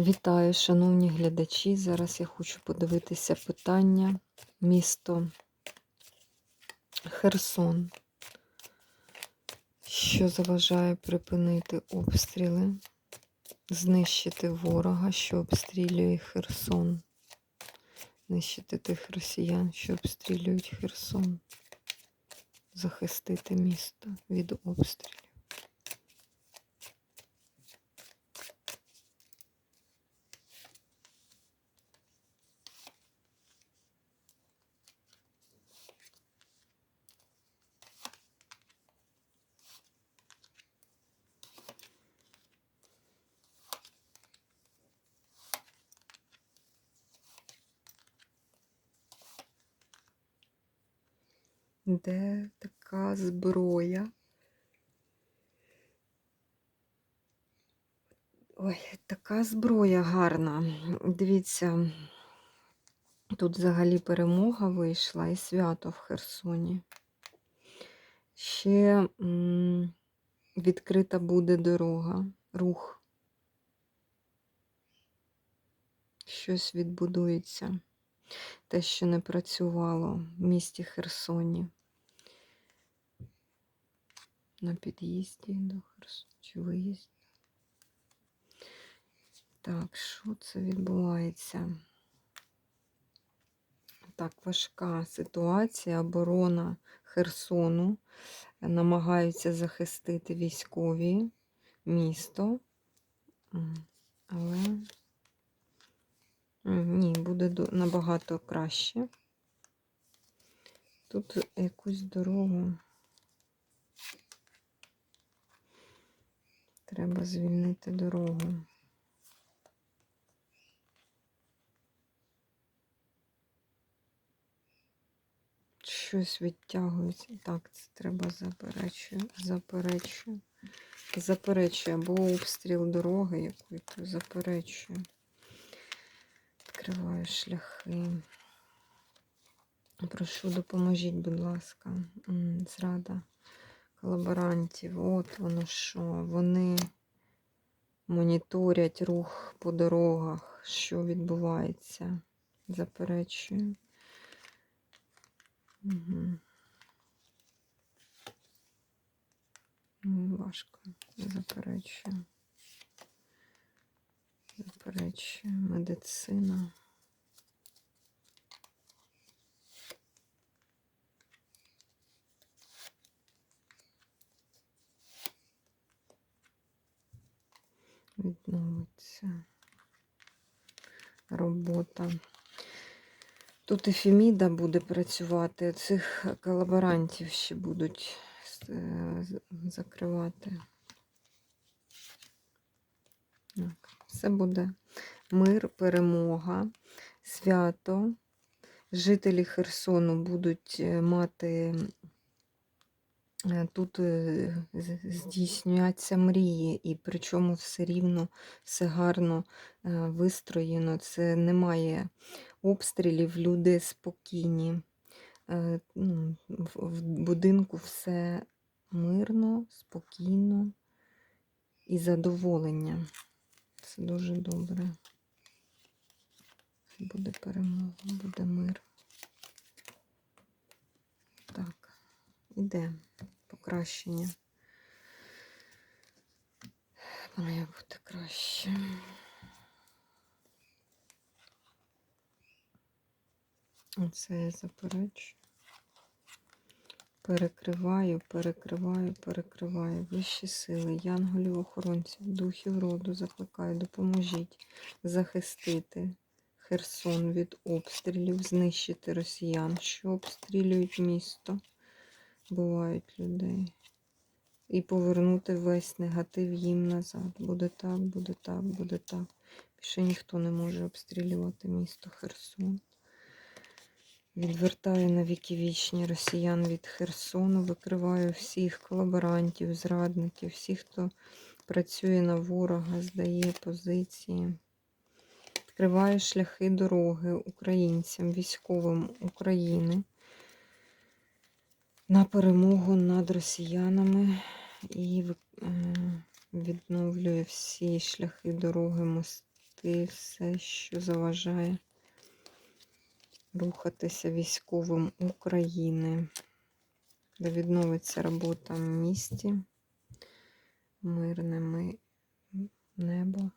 Вітаю, шановні глядачі. Зараз я хочу подивитися питання місто Херсон. Що заважає припинити обстріли, знищити ворога, що обстрілює Херсон, знищити тих росіян, що обстрілюють Херсон, захистити місто від обстрілів. Де така зброя? Ой, така зброя гарна. Дивіться, тут взагалі перемога вийшла і свято в Херсоні. Ще відкрита буде дорога, рух. Щось відбудується. Те, що не працювало в місті Херсоні. На під'їзді до Херсону чи виїзді. Так, що це відбувається? Так, важка ситуація, оборона Херсону. Намагаються захистити військові місто. Але ні, буде набагато краще. Тут якусь дорогу. Треба звільнити дорогу. Щось відтягується. Так, це треба заперечую, заперечую. Заперечую, або обстріл дороги якої-то заперечую. Відкриваю шляхи. Прошу, допоможіть, будь ласка. Зрада колаборантів. От воно що. Вони моніторять рух по дорогах, що відбувається. Заперечую. Угу. Важко. Заперечую. Заперечую. Медицина. Відновиться. Робота. Тут і буде працювати, цих колаборантів ще будуть е, закривати. Так, все буде мир, перемога, свято. Жителі Херсону будуть е, мати тут е, здійснюються мрії, і причому все рівно, все гарно е, вистроєно. Це немає обстрілів, люди спокійні. Е, ну, в будинку все мирно, спокійно і задоволення. Це дуже добре. Буде перемога, буде мир. Так, іде покращення. Має бути краще. Оце я заперечу. Перекриваю, перекриваю, перекриваю. Вищі сили, янголів, охоронців, духів роду закликаю, допоможіть захистити Херсон від обстрілів, знищити росіян, що обстрілюють місто, бувають людей. І повернути весь негатив їм назад. Буде так, буде так, буде так. Більше ніхто не може обстрілювати місто Херсон. Відвертаю на віки вічні росіян від Херсону, викриваю всіх колаборантів, зрадників, всіх, хто працює на ворога, здає позиції. Відкриваю шляхи дороги українцям, військовим України на перемогу над росіянами і е, відновлює всі шляхи дороги, мости все, що заважає рухатися військовим України, де відновиться робота в місті, мирне ми- небо.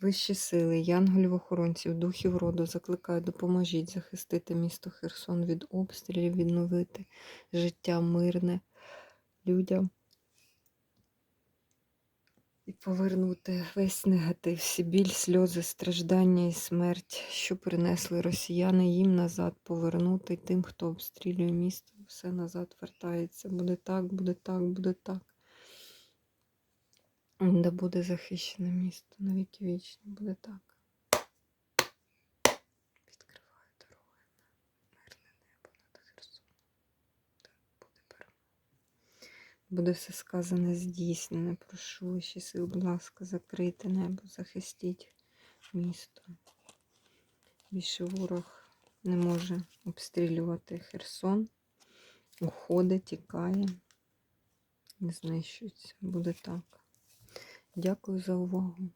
Вищі сили, янголів охоронців, духів роду закликаю, допоможіть захистити місто Херсон від обстрілів, відновити життя мирне людям і повернути весь негатив, всі біль, сльози, страждання і смерть, що принесли росіяни їм назад, повернути тим, хто обстрілює місто, все назад вертається. Буде так, буде так, буде так. Да буде захищене місто на віки вічні, буде так. Відкриваю дороги на мирне небо над Херсоном. Так буде перемога. Буде все сказане, здійснене. Прошу вищі сил, будь ласка, закрийте небо, захистіть місто. Більше ворог не може обстрілювати Херсон. Уходить, тікає, не знищується. Буде так. Дякую за увагу.